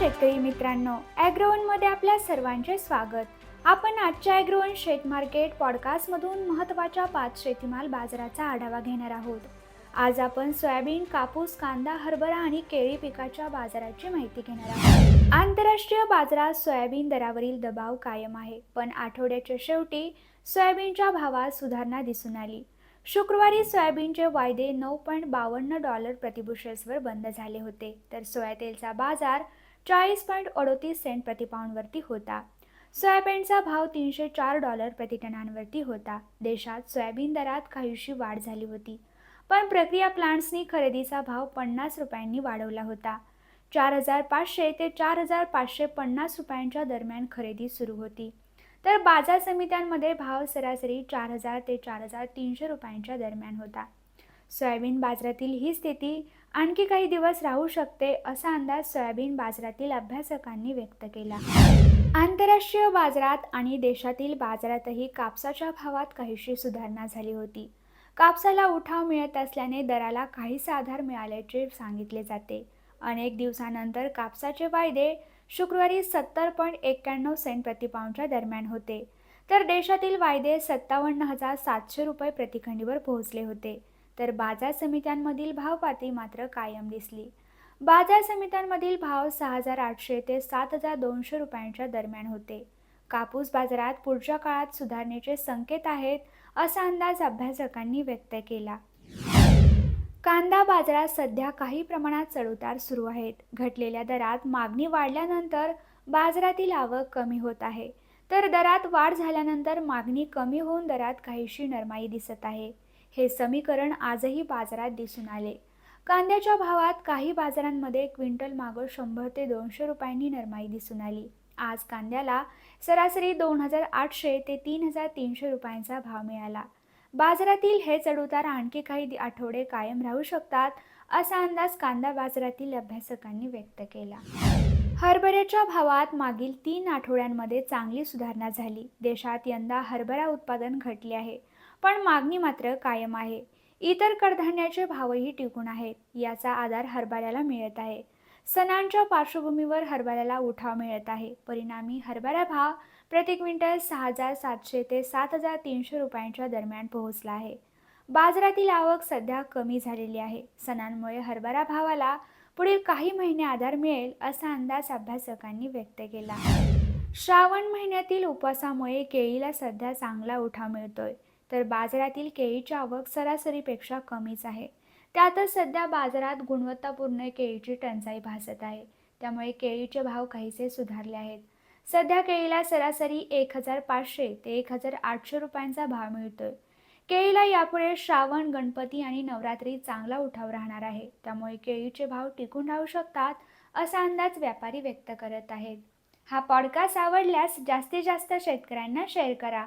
शेतकरी मित्रांनो ॲग्रोवनमध्ये आपल्या सर्वांचे स्वागत. आपण आजच्या ॲग्रोवन शेत मार्केट पॉडकास्टमधून महत्त्वाच्या पाच शेतीमाल बाजाराचा आढावा घेणार आहोत. आज आपण सोयाबीन कापूस कांदा हरभरा आणि केळी पिकाच्या बाजाराची माहिती घेणार आहोत. आंतरराष्ट्रीय बाजारात सोयाबीन दरावरील दबाव कायम आहे पण आठवड्याच्या शेवटी सोयाबीनच्या भावात सुधारणा दिसून आली. शुक्रवारी सोयाबीनचे वायदे नऊ पॉईंट बावन्न डॉलर प्रतिबुशेल्सवर बंद झाले होते तर सोयातेलचा बाजार चाळीस पॉईंट अडोतीस सेंट प्रतिपाऊंडवरती होता. सोयाबीनचा भाव तीनशे चार डॉलर प्रतिटनांवरती होता. देशात सोयाबीन दरात काहीशी वाढ झाली होती. पण प्रक्रिया प्लांट्सनी खरेदीचा भाव पन्नास रुपयांनी वाढवला होता. चार हजार पाचशे ते चार हजार पाचशे पन्नास रुपयांच्या दरम्यान खरेदी सुरू होती. तर बाजार समित्यांमध्ये भाव सरासरी चार हजार ते चार हजार तीनशे रुपयांच्या दरम्यान होता. सोयाबीन बाजारातील ही स्थिती आणखी काही दिवस राहू शकते असा अंदाज सोयाबीन बाजारातील अभ्यासकांनी व्यक्त केला. आंतरराष्ट्रीय बाजारात आणि देशातील बाजारातही कापसाच्या भावात काहीशी सुधारणा झाली होती. कापसाला उठाव मिळत असल्याने दराला काहीसा आधार मिळाल्याचे सांगितले जाते. अनेक दिवसानंतर कापसाचे वायदे शुक्रवारी सत्तर पॉईंट एक्क्याण्णव सेंट प्रतिपाऊंडच्या दरम्यान होते. तर देशातील वायदे सत्तावन्न हजार सातशे रुपये प्रतिखंडीवर पोहोचले होते. तर बाजार समित्यांमधील भावपाती मात्र कायम दिसली. बाजार समित्यांमधील भाव सहा हजार आठशे ते सात हजार दोनशे रुपयांच्या दरम्यान होते. कापूस बाजारात पुढच्या काळात सुधारणेचे संकेत आहेत असा अंदाज अभ्यासकांनी व्यक्त केला. कांदा बाजारात सध्या काही प्रमाणात चढउतार सुरू आहेत. घटलेल्या दरात मागणी वाढल्यानंतर बाजारातील आवक कमी होत आहे. तर दरात वाढ झाल्यानंतर मागणी कमी होऊन दरात काहीशी नरमाई दिसत आहे. हे समीकरण आजही बाजारात दिसून आले. कांद्याच्या भावात काही बाजारांमध्ये क्विंटल मागं शंभर ते दोनशे रुपयांनी नरमाई दिसून आली. आज कांद्याला सरासरी दोन हजार आठशे ते तीन हजार तीनशे रुपयांचा भाव मिळाला. बाजारातील हे चढउतार आणखी काही आठवडे कायम राहू शकतात असा अंदाज कांदा बाजारातील अभ्यासकांनी व्यक्त केला. हरभऱ्याच्या भावात मागील तीन आठवड्यांमध्ये चांगली सुधारणा झाली. देशात यंदा हरभरा उत्पादन घटले आहे. पण मागणी मात्र कायम आहे. इतर कडधान्याचे भावही टिकून आहेत याचा आधार हरभऱ्याला मिळत आहे. सणांच्या पार्श्वभूमीवर हरभऱ्याला उठाव मिळत आहे. परिणामी हरभरा भाव प्रति क्विंटल सहा हजार सातशे ते सात हजार तीनशे रुपयांच्या दरम्यान पोहोचला आहे. बाजारातील आवक सध्या कमी झालेली आहे. सणांमुळे हरभरा भावाला पुढील काही महिने आधार मिळेल असा अंदाज अभ्यासकांनी व्यक्त केला श्रावण महिन्यातील उपवासामुळे केळीला सध्या चांगला उठाव मिळतोय. तर बाजारातील केळीची आवक सरासरीपेक्षा कमीच आहे. त्यातच सध्या बाजारात गुणवत्तापूर्ण केळीची टंचाई भासत आहे. त्यामुळे केळीचे भाव काहीसे सुधारले आहेत. सध्या केळीला सरासरी एक हजार पाचशे ते एक हजार आठशे रुपयांचा भाव मिळतोय. केळीला यापुढे श्रावण गणपती आणि नवरात्री चांगला उठाव राहणार आहे. त्यामुळे केळीचे भाव टिकून राहू शकतात असा अंदाज व्यापारी व्यक्त करत आहेत. हा पॉडकास्ट आवडल्यास जास्तीत जास्त शेतकऱ्यांना शेअर करा.